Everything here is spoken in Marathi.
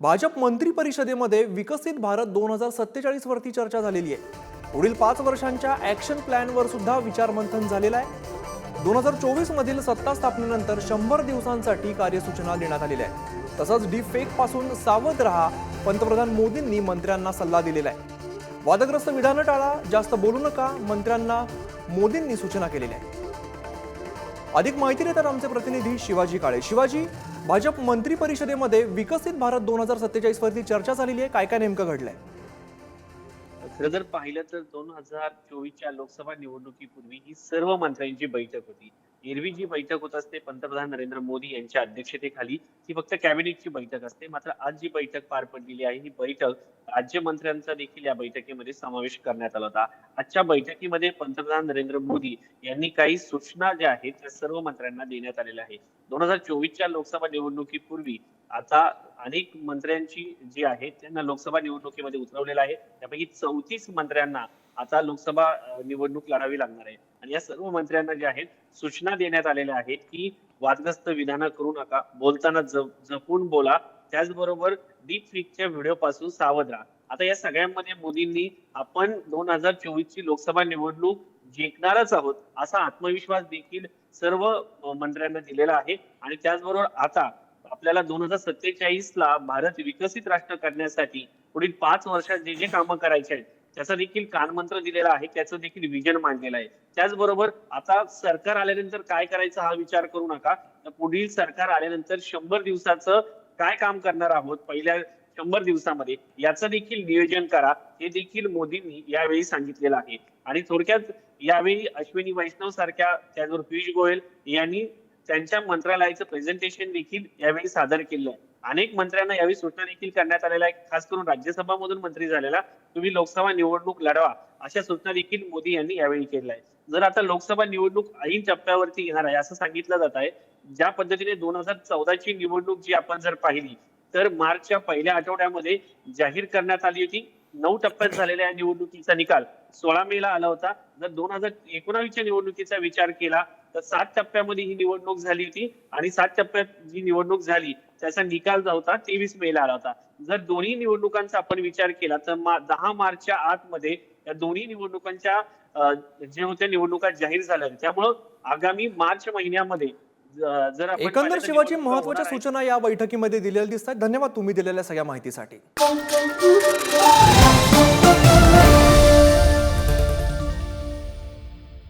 भाजप मंत्री परिषदेमध्ये विकसित भारत दोन हजार सत्तेचाळीस वरती चर्चा झालेली आहे. पुढील पाच वर्षांच्या ॲक्शन प्लॅनवर सुद्धा विचारमंथन झालेलं आहे. दोन हजार चोवीस मधील सत्ता स्थापनेनंतर शंभर दिवसांसाठी कार्यसूचना देण्यात आलेल्या आहे तसंच डी फेकपासून सावध रहा पंतप्रधान मोदींनी मंत्र्यांना सल्ला दिलेला आहे. वादग्रस्त विधानं टाळा जास्त बोलू नका मंत्र्यांना मोदींनी सूचना केलेल्या आहेत. अधिक माहिती देतात आमचे प्रतिनिधी शिवाजी काळे. शिवाजी भाजप मंत्री परिषदेमध्ये विकसित भारत दोन हजार सत्तेचाळीस वरती चर्चा झालेली आहे. काय काय नेमकं घडलंय? खरं जर पाहिलं तर दोन हजार चोवीसच्या लोकसभा निवडणुकीपूर्वी ही सर्व मंत्र्यांची बैठक होती. एरवी जी बैठक होत असते. पंतप्रधान नरेंद्र मोदी यांच्या अध्यक्षतेखाली ही फक्त कॅबिनेटची बैठक असते. मात्र आज जी बैठक पार पडलेली आहे ही बैठक राज्यमंत्र्यांचा देखील या बैठकीमध्ये समावेश करण्यात आला होता. आजच्या बैठकीमध्ये पंतप्रधान नरेंद्र मोदी यांनी काही सूचना ज्या आहेत त्या सर्व मंत्र्यांना देण्यात आलेल्या आहेत. दोन हजार चोवीसच्या लोकसभा निवडणुकीपूर्वी आता अनेक मंत्र्यांची जी आहे त्यांना लोकसभा निवडणुकीमध्ये उतरवलेलं आहे. त्यापैकी चौतीस मंत्र्यांना आता लोकसभा निवडणूक लढावी लागणार आहे. आणि या सर्व मंत्र्यांना जे आहेत सूचना देण्यात आलेल्या आहेत की वादग्रस्त विधानं करू नका. बोलताना जपून बोला. त्याचबरोबर डीप फेकच्या व्हिडिओ पासून सावध राहा. आता या सगळ्यांमध्ये मोदींनी आपण दोन हजार चोवीस ची लोकसभा निवडणूक जिंकणारच आहोत असा आत्मविश्वास देखील सर्व मंत्र्यांना दिलेला आहे. आणि त्याचबरोबर आता आपल्याला दोन हजार सत्तेचाळीस ला भारत विकसित राष्ट्र करण्यासाठी पुढील पाच वर्षात जे जे कामं करायचे आहेत त्याचा देखील कानमंत्र दिलेला आहे त्याचं देखील विजन मांडलेलं आहे. त्याचबरोबर आता सरकार आल्यानंतर काय करायचं हा विचार करू नका. तर पुढील सरकार आल्यानंतर शंभर दिवसाचं काय काम करणार आहोत पहिल्या शंभर दिवसामध्ये याचं देखील नियोजन करा. हे देखील मोदींनी यावेळी सांगितलेलं आहे. आणि थोडक्यात यावेळी अश्विनी वैष्णव सारख्या त्याचबरोबर पियुष गोयल यांनी त्यांच्या मंत्रालयाचं प्रेझेंटेशन देखील यावेळी सादर केलं आहे. अनेक मंत्र्यांना यावेळी सूचना देखील करण्यात आलेल्या आहे खास करून राज्यसभामधून मंत्री झालेला तुम्ही लोकसभा निवडणूक लढवा अशा सूचना देखील मोदी यांनी यावेळी केल्या आहेत. जर आता लोकसभा निवडणूक ऐन टप्प्यावरती येणार आहे असं सांगितलं जात आहे ज्या पद्धतीने दोन हजार चौदाची निवडणूक जी आपण जर पाहिली तर मार्चच्या पहिल्या आठवड्यामध्ये जाहीर करण्यात आली होती. नऊ टप्प्यात झालेल्या या निवडणुकीचा निकाल सोळा मे ला आला होता. जर दोन हजार एकोणावीसच्या निवडणुकीचा विचार केला तर सात टप्प्यामध्ये ही निवडणूक झाली होती. आणि सात टप्प्यात जी निवडणूक झाली त्याचा निकाल जो होता तेवीस मे ला आला होता. जर दोन्ही निवडणुकांचा आपण विचार केला तर दहा मार्चच्या आतमध्ये या दोन्ही निवडणुकांच्या जे होत्या निवडणुका जाहीर झाल्या त्यामुळं आगामी मार्च महिन्यामध्ये जर एकंदर शिवाजी महत्त्वाच्या. सूचना या बैठकीमध्ये दिलेल्या दिसतात धन्यवाद तुम्ही दिलेल्या सगळ्या माहितीसाठी.